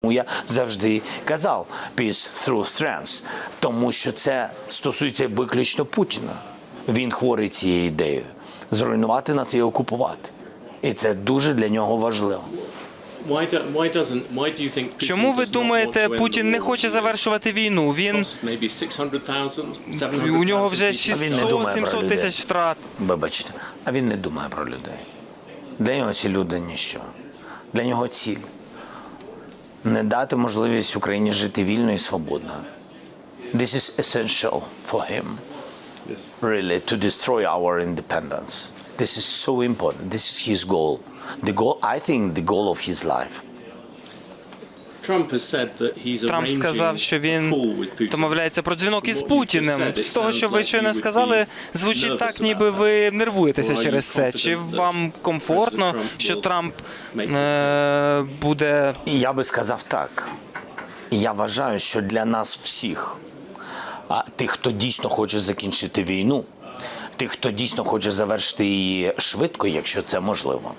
Тому Я завжди казав peace through strength, тому що це стосується виключно Путіна. Він хворий цією ідеєю зруйнувати нас і окупувати. І це дуже для нього важливо. Чому ви думаєте, Путін не хоче завершувати війну? Він Cost maybe 600,000, 700,000 у нього вже people. він не думає про 600-700 тисяч втрат. Вибачте, а він не думає про людей. Для нього ці люди ніщо. Для нього ціль не дати можливість Україні жити вільно і свободно. This is essential for him, Yes. really, to destroy our independence. This is so important. This is his goal. The goal, I think, the goal of his life. Трамп сказав, що він домовляється про дзвінок із Путіним. З того, що ви щойно сказали, звучить так, ніби ви нервуєтеся через це. Чи вам комфортно, що Трамп е, буде я би сказав так. Я вважаю, що для нас всіх, а тих, хто дійсно хоче закінчити війну, тих, хто дійсно хоче завершити її швидко, якщо це можливо,